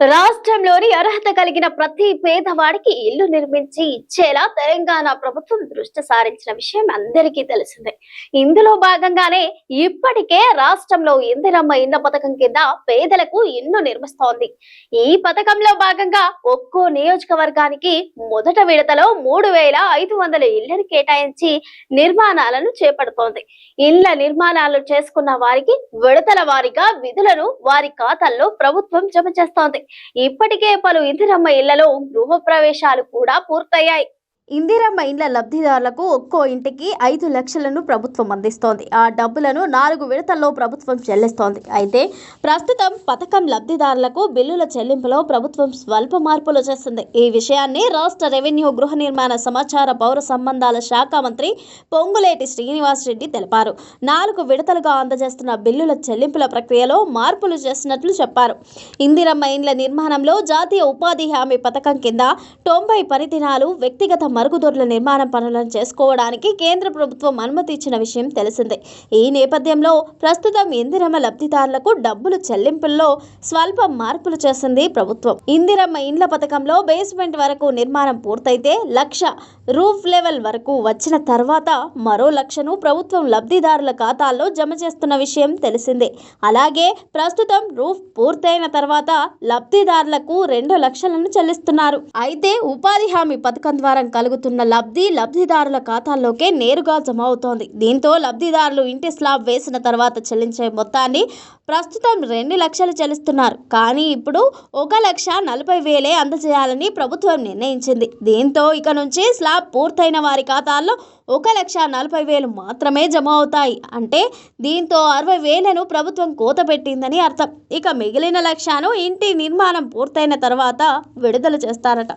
రాష్ట్రంలోని అర్హత కలిగిన ప్రతి పేదవాడికి ఇల్లు నిర్మించి ఇచ్చేలా తెలంగాణ ప్రభుత్వం దృష్టి సారించిన విషయం అందరికీ తెలిసిందే. ఇందులో భాగంగానే ఇప్పటికే రాష్ట్రంలో ఇందిరమ్మ ఇళ్ళ పథకం కింద పేదలకు ఇల్లు నిర్మిస్తోంది. ఈ పథకంలో భాగంగా ఒక్కో నియోజకవర్గానికి మొదట విడతలో మూడు వేల ఐదు వందల ఇళ్ళను కేటాయించి నిర్మాణాలను చేపడుతోంది. ఇళ్ళ నిర్మాణాలు చేసుకున్న వారికి విడతల వారిగా విధులను వారి ఖాతాల్లో ప్రభుత్వం జమ చేస్తోంది. ఇప్పటికే పలు ఇందిరమ్మ ఇళ్ళలో గృహ ప్రవేశాలు కూడా పూర్తయ్యాయి. ఇందిరమ్మ ఇండ్ల లబ్ధిదారులకు ఒక్కో ఇంటికి ఐదు లక్షలను ప్రభుత్వం అందిస్తోంది. ఆ డబ్బులను నాలుగు విడతల్లో ప్రభుత్వం చెల్లిస్తోంది. అయితే ప్రస్తుతం పథకం లబ్ధిదారులకు బిల్లుల చెల్లింపులో ప్రభుత్వం స్వల్ప మార్పులు చేస్తుంది. ఈ విషయాన్ని రాష్ట్ర రెవెన్యూ గృహ నిర్మాణ సమాచార పౌర సంబంధాల శాఖ మంత్రి పొంగులేటి శ్రీనివాస్ రెడ్డి తెలిపారు. నాలుగు విడతలుగా అందజేస్తున్న బిల్లుల చెల్లింపుల ప్రక్రియలో మార్పులు చేసినట్లు చెప్పారు. ఇందిరమ్మ ఇండ్ల నిర్మాణంలో జాతీయ ఉపాధి హామీ పథకం కింద తొంభై పనిదినాలు వ్యక్తిగత మరుగుదొడ్ల నిర్మాణ పనులను చేసుకోవడానికి కేంద్ర ప్రభుత్వం అనుమతి ఇచ్చిన విషయం తెలిసిందే. ఈ నేపథ్యంలో ప్రస్తుతం ఇందిరమ్మ లబ్ధిదారులకు డబ్బులు చెల్లింపుల్లో స్వల్ప మార్పులు చేసింది ప్రభుత్వం. ఇందిరమ్మ ఇండ్ల పథకంలో బేస్మెంట్ వరకు నిర్మాణం పూర్తయితే లక్ష రూఫ్ లెవెల్ వరకు వచ్చిన తర్వాత మరో లక్షను ప్రభుత్వం లబ్ధిదారుల ఖాతాల్లో జమ చేస్తున్న విషయం తెలిసిందే. అలాగే ప్రస్తుతం రూఫ్ పూర్తయిన తర్వాత లబ్ధిదారులకు రెండు లక్షలను చెల్లిస్తున్నారు. అయితే ఉపాధి హామీ పథకం ద్వారా కలుగుతున్న లబ్ధి లబ్ధిదారుల ఖాతాల్లోకే నేరుగా జమ అవుతోంది. దీంతో లబ్ధిదారులు ఇంటి స్లాబ్ వేసిన తర్వాత చెల్లించే మొత్తాన్ని ప్రస్తుతం రెండు లక్షలు చెల్లిస్తున్నారు. కానీ ఇప్పుడు ఒక లక్ష నలభై వేలే అందజేయాలని ప్రభుత్వం నిర్ణయించింది. దీంతో ఇక నుంచి స్లాబ్ పూర్తయిన వారి ఖాతాల్లో ఒక లక్ష నలభై వేలు మాత్రమే జమ అవుతాయి. అంటే దీంతో అరవై వేలను ప్రభుత్వం కోత పెట్టిందని అర్థం. ఇక మిగిలిన లక్షను ఇంటి నిర్మాణం పూర్తయిన తర్వాత విడుదల చేస్తారట.